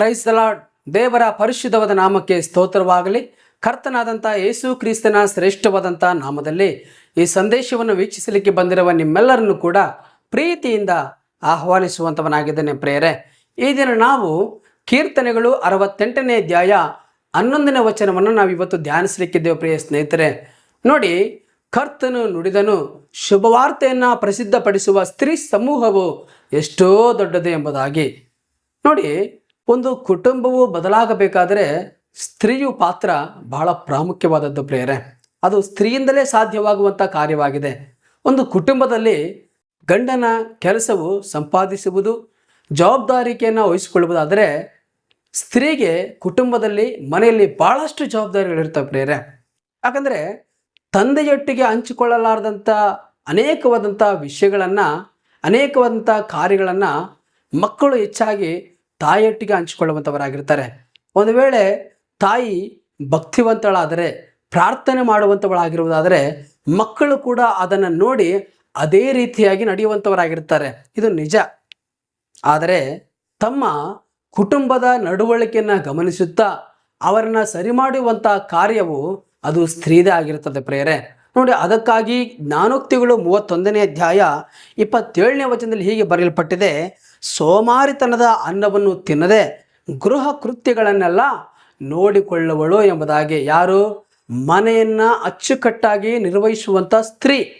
Price lord ದೇವರ ಪರಿಶುದ್ಧವಾದ ನಾಮಕ್ಕೆ ಸ್ತೋತ್ರವಾಗಲಿ. ಕರ್ತನಾದಂಥ ಯೇಸು ಕ್ರಿಸ್ತನ ಶ್ರೇಷ್ಠವಾದಂಥ ನಾಮದಲ್ಲಿ ಈ ಸಂದೇಶವನ್ನು ವೀಕ್ಷಿಸಲಿಕ್ಕೆ ಬಂದಿರುವ ನಿಮ್ಮೆಲ್ಲರನ್ನು ಕೂಡ ಪ್ರೀತಿಯಿಂದ ಆಹ್ವಾನಿಸುವಂಥವನಾಗಿದ್ದೇನೆ ಪ್ರೇರೆ ಈ ದಿನ ನಾವು ಕೀರ್ತನೆಗಳು ಅರವತ್ತೆಂಟನೇ ಅಧ್ಯಾಯ ಹನ್ನೊಂದನೇ ವಚನವನ್ನು ನಾವು ಇವತ್ತು ಧ್ಯಾನಿಸಲಿಕ್ಕಿದ್ದೇವೆ ಪ್ರಿಯ ಸ್ನೇಹಿತರೆ. ನೋಡಿ, ಕರ್ತನು ನುಡಿದನು, ಶುಭವಾರ್ತೆಯನ್ನು ಪ್ರಸಿದ್ಧಪಡಿಸುವ ಸ್ತ್ರೀ ಸಮೂಹವು ಎಷ್ಟೋ ದೊಡ್ಡದು ಎಂಬುದಾಗಿ. ನೋಡಿ ಒಂದು ಕುಟುಂಬವು ಬದಲಾಗಬೇಕಾದರೆ ಸ್ತ್ರೀಯು ಪಾತ್ರ ಬಹಳ ಪ್ರಾಮುಖ್ಯವಾದದ್ದು ಪ್ರೇರೆ ಅದು ಸ್ತ್ರೀಯಿಂದಲೇ ಸಾಧ್ಯವಾಗುವಂಥ ಕಾರ್ಯವಾಗಿದೆ. ಒಂದು ಕುಟುಂಬದಲ್ಲಿ ಗಂಡನ ಕೆಲಸವು ಸಂಪಾದಿಸುವುದು, ಜವಾಬ್ದಾರಿಕೆಯನ್ನು ವಹಿಸಿಕೊಳ್ಳುವುದಾದರೆ ಸ್ತ್ರೀಗೆ ಕುಟುಂಬದಲ್ಲಿ ಮನೆಯಲ್ಲಿ ಭಾಳಷ್ಟು ಜವಾಬ್ದಾರಿಗಳಿರ್ತವೆ ಪ್ರೇರೆ ಯಾಕಂದರೆ ತಂದೆಯೊಟ್ಟಿಗೆ ಹಂಚಿಕೊಳ್ಳಲಾರದಂಥ ಅನೇಕವಾದಂಥ ವಿಷಯಗಳನ್ನು, ಅನೇಕವಾದಂಥ ಕಾರ್ಯಗಳನ್ನು ಮಕ್ಕಳು ಹೆಚ್ಚಾಗಿ ತಾಯಿಯೊಟ್ಟಿಗೆ ಹಂಚಿಕೊಳ್ಳುವಂಥವರಾಗಿರ್ತಾರೆ. ಒಂದು ವೇಳೆ ತಾಯಿ ಭಕ್ತಿವಂತಳಾದರೆ, ಪ್ರಾರ್ಥನೆ ಮಾಡುವಂಥವಳಾಗಿರುವುದಾದರೆ, ಮಕ್ಕಳು ಕೂಡ ಅದನ್ನು ನೋಡಿ ಅದೇ ರೀತಿಯಾಗಿ ನಡೆಯುವಂಥವರಾಗಿರ್ತಾರೆ. ಇದು ನಿಜ. ಆದರೆ ತಮ್ಮ ಕುಟುಂಬದ ನಡವಳಿಕೆಯನ್ನು ಗಮನಿಸುತ್ತಾ ಅವರನ್ನು ಸರಿ ಮಾಡುವಂಥ ಕಾರ್ಯವು ಅದು ಸ್ತ್ರೀದೇ ಆಗಿರುತ್ತದೆ ಪ್ರೇಯರೆ. ನೋಡಿ, ಅದಕ್ಕಾಗಿ ಜ್ಞಾನೋಕ್ತಿಗಳು ಮೂವತ್ತೊಂದನೇ ಅಧ್ಯಾಯ ಇಪ್ಪತ್ತೇಳನೇ ವಚನದಲ್ಲಿ ಹೀಗೆ ಬರೆಯಲ್ಪಟ್ಟಿದೆ, ಸೋಮಾರಿತನದ ಅನ್ನವನ್ನು ತಿನ್ನದೆ ಗೃಹ ಕೃತ್ಯಗಳನ್ನೆಲ್ಲ ನೋಡಿಕೊಳ್ಳುವಳು ಎಂಬುದಾಗಿ. ಯಾರು? ಮನೆಯನ್ನು ಅಚ್ಚುಕಟ್ಟಾಗಿ ನಿರ್ವಹಿಸುವಂಥ ಸ್ತ್ರೀ.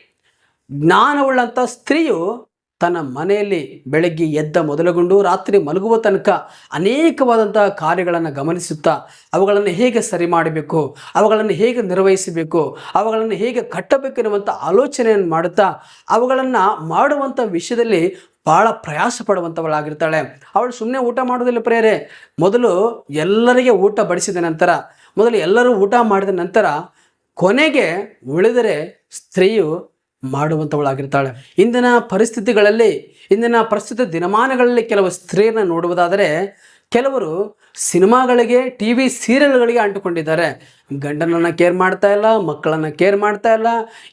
ಜ್ಞಾನವುಳ್ಳಂಥ ಸ್ತ್ರೀಯು ತನ್ನ ಮನೆಯಲ್ಲಿ ಬೆಳಗ್ಗೆ ಎದ್ದ ಮೊದಲುಗೊಂಡು ರಾತ್ರಿ ಮಲಗುವ ತನಕ ಅನೇಕವಾದಂತಹ ಕಾರ್ಯಗಳನ್ನು ಗಮನಿಸುತ್ತಾ, ಅವುಗಳನ್ನು ಹೇಗೆ ಸರಿ ಮಾಡಬೇಕು, ಅವುಗಳನ್ನು ಹೇಗೆ ನಿರ್ವಹಿಸಬೇಕು, ಅವುಗಳನ್ನು ಹೇಗೆ ಕಟ್ಟಬೇಕು ಎನ್ನುವಂಥ ಆಲೋಚನೆಯನ್ನು ಮಾಡುತ್ತಾ, ಅವುಗಳನ್ನು ಮಾಡುವಂಥ ವಿಷಯದಲ್ಲಿ ಭಾಳ ಪ್ರಯಾಸ ಪಡುವಂಥವಳಾಗಿರ್ತಾಳೆ. ಅವಳು ಸುಮ್ಮನೆ ಊಟ ಮಾಡೋದಿಲ್ಲ ಪ್ರೇರೆ ಮೊದಲು ಎಲ್ಲರಿಗೆ ಊಟ ಬಡಿಸಿದ ನಂತರ, ಮೊದಲು ಎಲ್ಲರೂ ಊಟ ಮಾಡಿದ ನಂತರ ಕೊನೆಗೆ ಉಳಿದರೆ ಸ್ತ್ರೀಯು ಮಾಡುವಂಥವಳಾಗಿರ್ತಾಳೆ ಇಂದಿನ ಪರಿಸ್ಥಿತಿಗಳಲ್ಲಿ, ಇಂದಿನ ಪ್ರಸ್ತುತ ದಿನಮಾನಗಳಲ್ಲಿ ಕೆಲವು ಸ್ತ್ರೀಯನ್ನು ನೋಡುವುದಾದರೆ, ಕೆಲವರು ಸಿನಿಮಾಗಳಿಗೆ, ಟಿ ವಿ ಸೀರಿಯಲ್ಗಳಿಗೆ ಅಂಟುಕೊಂಡಿದ್ದಾರೆ. ಗಂಡನನ್ನು ಕೇರ್ ಮಾಡ್ತಾ ಇಲ್ಲ, ಮಕ್ಕಳನ್ನು ಕೇರ್ ಮಾಡ್ತಾ ಇಲ್ಲ,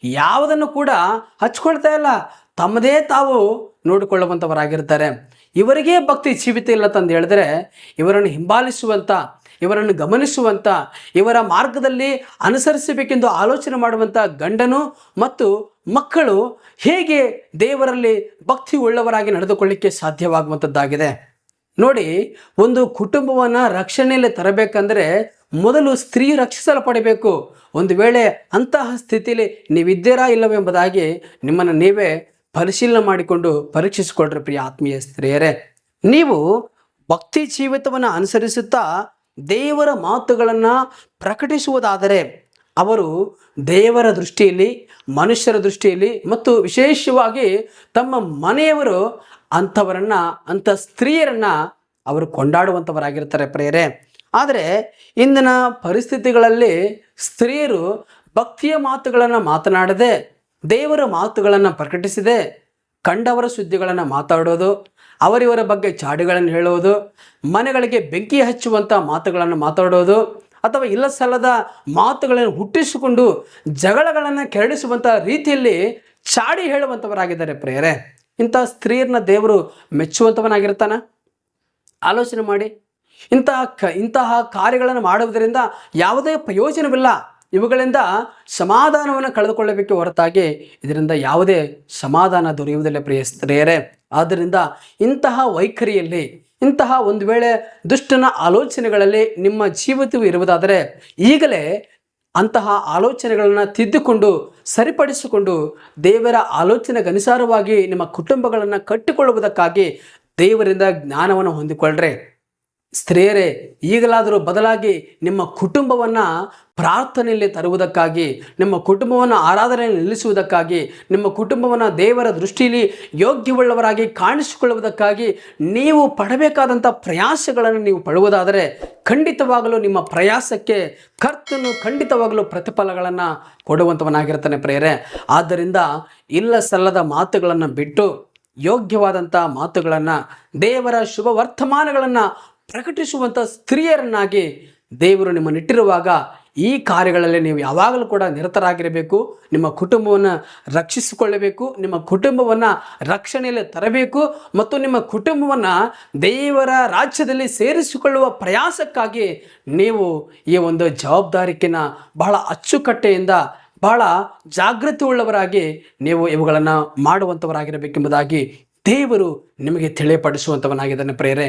ಯಾವುದನ್ನು ಕೂಡ ಹಚ್ಕೊಳ್ತಾ ಇಲ್ಲ. ತಮ್ಮದೇ ತಾವು ನೋಡಿಕೊಳ್ಳುವಂಥವರಾಗಿರ್ತಾರೆ ಇವರಿಗೆ ಭಕ್ತಿ ಜೀವಿತ ಇಲ್ಲ ತಂದು ಹೇಳಿದ್ರೆ, ಇವರನ್ನು ಹಿಂಬಾಲಿಸುವಂಥ ಇವರನ್ನು ಗಮನಿಸುವಂಥ ಇವರ ಮಾರ್ಗದಲ್ಲಿ ಅನುಸರಿಸಬೇಕೆಂದು ಆಲೋಚನೆ ಮಾಡುವಂಥ ಗಂಡನು ಮತ್ತು ಮಕ್ಕಳು ಹೇಗೆ ದೇವರಲ್ಲಿ ಭಕ್ತಿ ಉಳ್ಳವರಾಗಿ ನಡೆದುಕೊಳ್ಳಿಕ್ಕೆ ಸಾಧ್ಯವಾಗುವಂಥದ್ದಾಗಿದೆ. ನೋಡಿ, ಒಂದು ಕುಟುಂಬವನ್ನು ರಕ್ಷಣೆಯಲ್ಲಿ ತರಬೇಕಂದ್ರೆ ಮೊದಲು ಸ್ತ್ರೀ ರಕ್ಷಿಸಲ್ಪಡಬೇಕು. ಒಂದು ವೇಳೆ ಅಂತಹ ಸ್ಥಿತಿಯಲ್ಲಿ ನೀವಿದ್ದೀರಾ ಇಲ್ಲವೆಂಬುದಾಗಿ ನಿಮ್ಮನ್ನು ನೀವೇ ಪರಿಶೀಲನೆ ಮಾಡಿಕೊಂಡು ಪರೀಕ್ಷಿಸಿಕೊಳ್ಳ್ರಿ ಪ್ರಿಯ ಆತ್ಮೀಯ ಸ್ತ್ರೀಯರೇ. ನೀವು ಭಕ್ತಿ ಜೀವಿತವನ್ನು ಅನುಸರಿಸುತ್ತಾ ದೇವರ ಮಾತುಗಳನ್ನು ಪ್ರಕಟಿಸುವುದಾದರೆ ಅವರು ದೇವರ ದೃಷ್ಟಿಯಲ್ಲಿ, ಮನುಷ್ಯರ ದೃಷ್ಟಿಯಲ್ಲಿ ಮತ್ತು ವಿಶೇಷವಾಗಿ ತಮ್ಮ ಮನೆಯವರು ಅಂಥವರನ್ನು, ಅಂಥ ಸ್ತ್ರೀಯರನ್ನು ಅವರು ಕೊಂಡಾಡುವಂಥವರಾಗಿರ್ತಾರೆ ಪ್ರೇರೆ ಆದರೆ ಇಂದಿನ ಪರಿಸ್ಥಿತಿಗಳಲ್ಲಿ ಸ್ತ್ರೀಯರು ಭಕ್ತಿಯ ಮಾತುಗಳನ್ನು ಮಾತನಾಡದೆ, ದೇವರ ಮಾತುಗಳನ್ನು ಪ್ರಕಟಿಸಿದೆ, ಕಂಡವರ ಸುದ್ದಿಗಳನ್ನು ಮಾತಾಡೋದು, ಅವರಿವರ ಬಗ್ಗೆ ಚಾಡಿಗಳನ್ನು ಹೇಳುವುದು ಮನೆಗಳಿಗೆ ಬೆಂಕಿ ಹಚ್ಚುವಂಥ ಮಾತುಗಳನ್ನು ಮಾತಾಡೋದು ಅಥವಾ ಇಲ್ಲ ಸಲ್ಲದ ಮಾತುಗಳನ್ನು ಹುಟ್ಟಿಸಿಕೊಂಡು ಜಗಳಗಳನ್ನು ಕೆರಳಿಸುವಂಥ ರೀತಿಯಲ್ಲಿ ಚಾಡಿ ಹೇಳುವಂಥವರಾಗಿದ್ದಾರೆ ಪ್ರೇಯರೇ. ಇಂಥ ಸ್ತ್ರೀಯರನ್ನ ದೇವರು ಮೆಚ್ಚುವಂಥವನಾಗಿರ್ತಾನ? ಆಲೋಚನೆ ಮಾಡಿ. ಇಂತಹ ಕ, ಇಂತಹ ಕಾರ್ಯಗಳನ್ನು ಮಾಡುವುದರಿಂದ ಯಾವುದೇ ಪ್ರಯೋಜನವಿಲ್ಲ. ಇವುಗಳಿಂದ ಸಮಾಧಾನವನ್ನು ಕಳೆದುಕೊಳ್ಳಬೇಕೆ ಹೊರತಾಗಿ ಇದರಿಂದ ಯಾವುದೇ ಸಮಾಧಾನ ದೊರೆಯುವುದಿಲ್ಲ ಪ್ರಿಯ ಸ್ತ್ರೀಯರೇ. ಆದ್ದರಿಂದ ಇಂತಹ ವೈಖರಿಯಲ್ಲಿ ಇಂತಹ ಒಂದು ವೇಳೆ ದುಷ್ಟನ ಆಲೋಚನೆಗಳಲ್ಲಿ ನಿಮ್ಮ ಜೀವಿತವು ಇರುವುದಾದರೆ ಈಗಲೇ ಅಂತಹ ಆಲೋಚನೆಗಳನ್ನು ತಿದ್ದುಕೊಂಡು ಸರಿಪಡಿಸಿಕೊಂಡು ದೇವರ ಆಲೋಚನೆಗನುಸಾರವಾಗಿ ನಿಮ್ಮ ಕುಟುಂಬಗಳನ್ನು ಕಟ್ಟಿಕೊಳ್ಳುವುದಕ್ಕಾಗಿ ದೇವರಿಂದ ಜ್ಞಾನವನ್ನು ಹೊಂದಿಕೊಳ್ಳ್ರೆ. ಸ್ತ್ರೀಯರೇ, ಈಗಲಾದರೂ ಬದಲಾಗಿ ನಿಮ್ಮ ಕುಟುಂಬವನ್ನು ಪ್ರಾರ್ಥನೆಯಲ್ಲಿ ತರುವುದಕ್ಕಾಗಿ, ನಿಮ್ಮ ಕುಟುಂಬವನ್ನು ಆರಾಧನೆಯಲ್ಲಿ ನಿಲ್ಲಿಸುವುದಕ್ಕಾಗಿ, ನಿಮ್ಮ ಕುಟುಂಬವನ್ನು ದೇವರ ದೃಷ್ಟಿಯಲ್ಲಿ ಯೋಗ್ಯವುಳ್ಳವರಾಗಿ ಕಾಣಿಸಿಕೊಳ್ಳುವುದಕ್ಕಾಗಿ ನೀವು ಪಡಬೇಕಾದಂಥ ಪ್ರಯಾಸಗಳನ್ನು ನೀವು ಪಡುವುದಾದರೆ ಖಂಡಿತವಾಗಲೂ ನಿಮ್ಮ ಪ್ರಯಾಸಕ್ಕೆ ಕರ್ತನು ಖಂಡಿತವಾಗಲೂ ಪ್ರತಿಫಲಗಳನ್ನು ಕೊಡುವಂಥವನಾಗಿರ್ತಾನೆ ಪ್ರೇರೆ ಆದ್ದರಿಂದ ಇಲ್ಲ ಸಲ್ಲದ ಮಾತುಗಳನ್ನು ಬಿಟ್ಟು ಯೋಗ್ಯವಾದಂಥ ಮಾತುಗಳನ್ನು, ದೇವರ ಶುಭ ವರ್ತಮಾನಗಳನ್ನು ಪ್ರಕಟಿಸುವಂಥ ಸ್ತ್ರೀಯರನ್ನಾಗಿ ದೇವರು ನಿಮ್ಮನ್ನಿಟ್ಟಿರುವಾಗ ಈ ಕಾರ್ಯಗಳಲ್ಲಿ ನೀವು ಯಾವಾಗಲೂ ಕೂಡ ನಿರತರಾಗಿರಬೇಕು. ನಿಮ್ಮ ಕುಟುಂಬವನ್ನು ರಕ್ಷಿಸಿಕೊಳ್ಳಬೇಕು. ನಿಮ್ಮ ಕುಟುಂಬವನ್ನು ರಕ್ಷಣೆಯಲ್ಲಿ ತರಬೇಕು. ಮತ್ತು ನಿಮ್ಮ ಕುಟುಂಬವನ್ನು ದೇವರ ರಾಜ್ಯದಲ್ಲಿ ಸೇರಿಸಿಕೊಳ್ಳುವ ಪ್ರಯಾಸಕ್ಕಾಗಿ ನೀವು ಈ ಒಂದು ಜವಾಬ್ದಾರಿಕೆನ ಬಹಳ ಅಚ್ಚುಕಟ್ಟೆಯಿಂದ ಬಹಳ ಜಾಗೃತಿ ಉಳ್ಳವರಾಗಿ ನೀವು ಇವುಗಳನ್ನು ಮಾಡುವಂಥವರಾಗಿರಬೇಕೆಂಬುದಾಗಿ ದೇವರು ನಿಮಗೆ ತಿಳಿಯಪಡಿಸುವಂಥವನಾಗಿದ್ದಾನೆ ಪ್ರೇರೆ